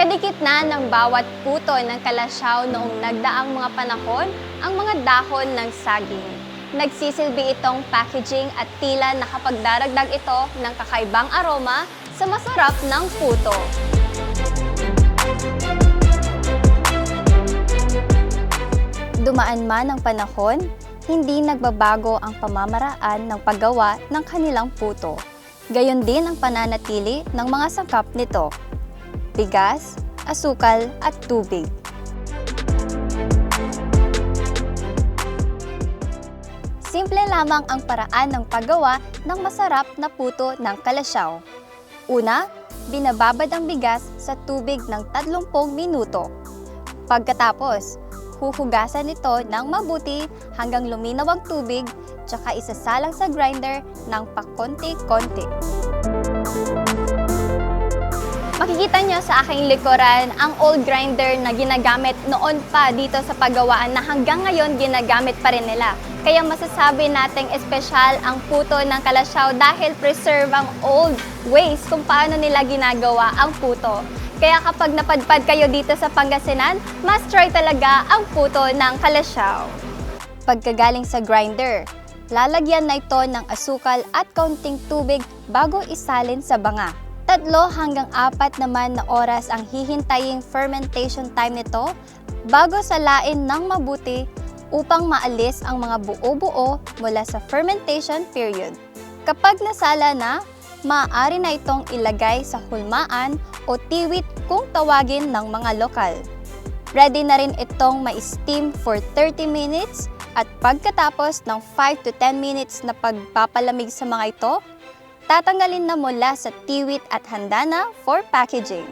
Kadikit na ng bawat puto ng kalasyaw noong nagdaang mga panahon ang mga dahon ng saging. Nagsisilbi itong packaging at tila nakapagdaragdag ito ng kakaibang aroma sa masarap ng puto. Dumaan man ang panahon, hindi nagbabago ang pamamaraan ng paggawa ng kanilang puto. Gayon din ang pananatili ng mga sangkap nito, bigas, asukal at tubig. Simple lamang ang paraan ng paggawa ng masarap na puto ng kalasyaw. Una, binababad ang bigas sa tubig ng 30 minuto. Pagkatapos, huhugasan ito ng mabuti hanggang luminaw ang tubig tsaka isasalang sa grinder ng pakonti-konti. Makikita nyo sa aking likuran ang old grinder na ginagamit noon pa dito sa paggawaan na hanggang ngayon ginagamit pa rin nila. Kaya masasabi nating espesyal ang puto ng kalasyaw dahil preserve ang old ways kung paano nila ginagawa ang puto. Kaya kapag napadpad kayo dito sa Pangasinan, must try talaga ang puto ng kalasyaw. Pagkagaling sa grinder, lalagyan na ito ng asukal at kaunting tubig bago isalin sa banga. Tatlo hanggang apat naman na oras ang hihintaying fermentation time nito bago salain ng mabuti upang maalis ang mga buo-buo mula sa fermentation period. Kapag nasala na, maaari na itong ilagay sa hulmaan o tiwit kung tawagin ng mga lokal. Ready na rin itong ma-steam for 30 minutes at pagkatapos ng 5 to 10 minutes na pagpapalamig sa mga ito, tatanggalin na mula sa tiwit at handa na for packaging.